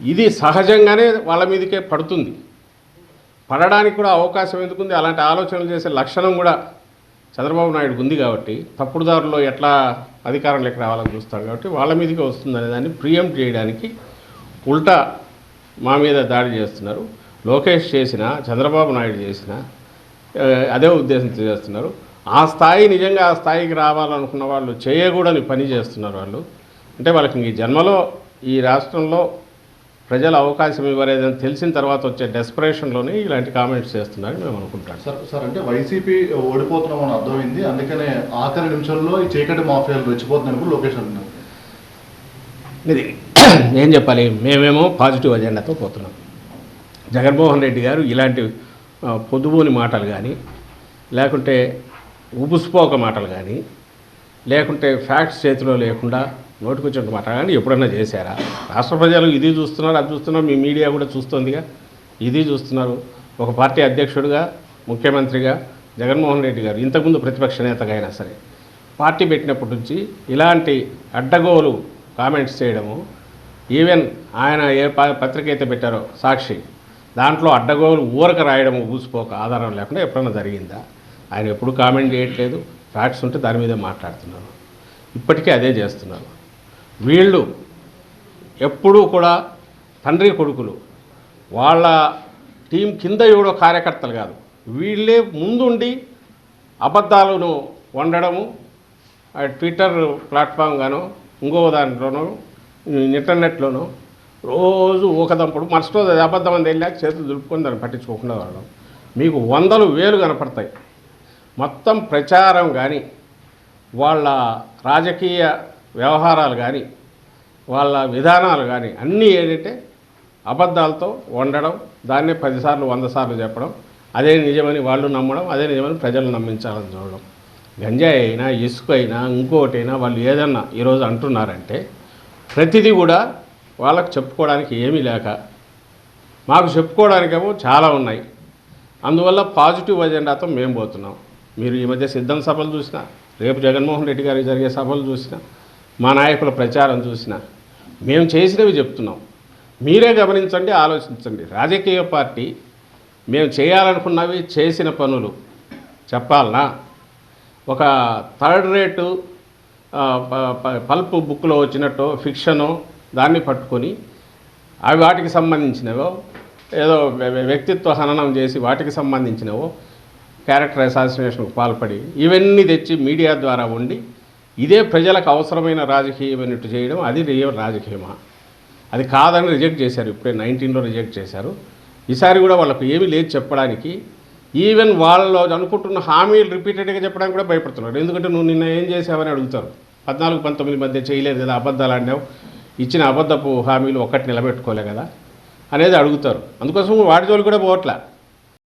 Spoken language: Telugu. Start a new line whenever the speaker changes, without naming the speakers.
ఇది సహజంగానే వాళ్ళ మీదకే పడుతుంది. పడడానికి కూడా అవకాశం ఎందుకుంది? అలాంటి ఆలోచనలు చేసే లక్షణం కూడా చంద్రబాబు నాయుడుకు ఉంది కాబట్టి తప్పుడు దారిలో ఎట్లా అధికారంలోకి రావాలని చూస్తాడు కాబట్టి వాళ్ళ మీదకే వస్తుందనే దాన్ని ప్రియం చేయడానికి ఉల్టా మా మీద దాడి చేస్తున్నారు. లోకేష్ చేసిన చంద్రబాబు నాయుడు చేసిన అదే ఉద్దేశంతో చేస్తున్నారు. ఆ స్థాయి నిజంగా ఆ స్థాయికి రావాలనుకున్న వాళ్ళు చేయకూడని పని చేస్తున్నారు వాళ్ళు. అంటే వాళ్ళకి ఈ జన్మలో ఈ రాష్ట్రంలో ప్రజలు అవకాశం ఇవ్వలేదని తెలిసిన తర్వాత వచ్చే డెస్పరేషన్లోనే ఇలాంటి కామెంట్స్ చేస్తున్నారని మేము అనుకుంటాం.
సార్ సార్ అంటే వైసీపీ ఓడిపోతున్నాం అని అర్థమైంది. అందుకనే ఆఖరి నిమిషంలో ఈ చీకటి మాఫియాలు రెచ్చిపోతున్నాయని కూడా లోకేష్ అంటున్నారు.
ఇది ఏం చెప్పాలి? మేమేమో పాజిటివ్ అజెండాతో పోతున్నాం. జగన్మోహన్ రెడ్డి గారు ఇలాంటి పొదువుని మాటలు కానీ లేకుంటే ఉబుస్పోక మాటలు కానీ లేకుంటే ఫ్యాక్ట్స్ చేతిలో లేకుండా నోటికొచ్చిన మాట కానీ ఎప్పుడన్నా చేశారా? రాష్ట్ర ప్రజలు ఇది చూస్తున్నారు అది చూస్తున్నారు మీ మీడియా కూడా చూస్తుందిగా. ఇది చూస్తున్నారు. ఒక పార్టీ అధ్యక్షుడిగా ముఖ్యమంత్రిగా జగన్మోహన్ రెడ్డి గారు ఇంతకుముందు ప్రతిపక్ష నేతగా అయినా సరే పార్టీ పెట్టినప్పటి నుంచి ఇలాంటి అడ్డగోలు కామెంట్స్ చేయడము ఈవెన్ ఆయన ఏ పత్రిక అయితే పెట్టారో సాక్షి దాంట్లో అడ్డగోలు ఊరక రాయడం ఊసిపోక ఆధారం లేకుండా ఎప్పుడైనా జరిగిందా? ఆయన ఎప్పుడు కామెంట్ చేయట్లేదు. ఫ్యాక్ట్స్ ఉంటే దాని మీదే మాట్లాడుతున్నారు. ఇప్పటికీ అదే చేస్తున్నారు. వీళ్ళు ఎప్పుడూ కూడా తండ్రి కొడుకులు. వాళ్ళ టీం కింద ఎవడో కార్యకర్తలు కాదు. వీళ్ళే ముందుండి అబద్ధాలను వండడము ఆ ట్విట్టర్ ప్లాట్ఫామ్ గాను ఇంకో దాంట్లోనూ ఇంటర్నెట్లోనూ రోజు ఊకదంపుడు మరుసటి రోజు అది అబద్ధం అని వెళ్ళాక చేతులు దులుపుకొని దాన్ని పట్టించుకోకుండా వాళ్ళం మీకు వందలు వేలు కనపడతాయి. మొత్తం ప్రచారం కానీ వాళ్ళ రాజకీయ వ్యవహారాలు కానీ వాళ్ళ విధానాలు కానీ అన్నీ ఏంటంటే అబద్ధాలతో వండడం దాన్నే పదిసార్లు వంద సార్లు చెప్పడం అదే నిజమని వాళ్ళు నమ్మడం అదే నిజమని ప్రజలు నమ్మించాలని చూడడం. గంజాయి అయినా ఇసుక అయినా ఇంకోటైనా వాళ్ళు ఏదన్నా ఈరోజు అంటున్నారంటే ప్రతిదీ కూడా వాళ్ళకు చెప్పుకోవడానికి ఏమీ లేక మాకు చెప్పుకోవడానికేమో చాలా ఉన్నాయి. అందువల్ల పాజిటివ్ ఎజెండాతో మేము పోతున్నాం. మీరు ఈ మధ్య సిద్ధం సభలు చూసినా రేపు జగన్మోహన్ రెడ్డి గారికి జరిగే సభలు చూసినా మా నాయకుల ప్రచారం చూసినా మేము చేసినవి చెప్తున్నాం. మీరే గమనించండి ఆలోచించండి. రాజకీయ పార్టీ మేము చేయాలనుకున్నవి చేసిన పనులు చెప్పాలనా? ఒక థర్డ్ రేటు ప- ప- పల్ప్ బుక్లో వచ్చినట్టు ఫిక్షను దాన్ని పట్టుకొని అవి వాటికి సంబంధించినవో ఏదో వ్యక్తిత్వ హననం చేసి వాటికి సంబంధించినవో క్యారెక్టర్ అసాసినేషన్కు పాల్పడి ఇవన్నీ తెచ్చి మీడియా ద్వారా ఉండి ఇదే ప్రజలకు అవసరమైన రాజకీయమైనట్టు చేయడం అది రియల్ రాజకీయమా? అది కాదని రిజెక్ట్ చేశారు ఇప్పుడే నైన్టీన్లో రిజెక్ట్ చేశారు. ఈసారి కూడా వాళ్ళకు ఏమీ లేదు చెప్పడానికి. ఈవెన్ వాళ్ళు అనుకుంటున్న హామీలు రిపీటెడ్గా చెప్పడానికి కూడా భయపడుతున్నారు. ఎందుకంటే నువ్వు నిన్న ఏం చేసావని అడుగుతారు. పద్నాలుగు పంతొమ్మిది మధ్య చేయలేదు కదా అబద్ధాలు ఆడినావు. ఇచ్చిన అబద్ధపు హామీలు ఒక్కటి నిలబెట్టుకోలే కదా అనేది అడుగుతారు. అందుకోసం వాడి జోలు కూడా పోవట్లే.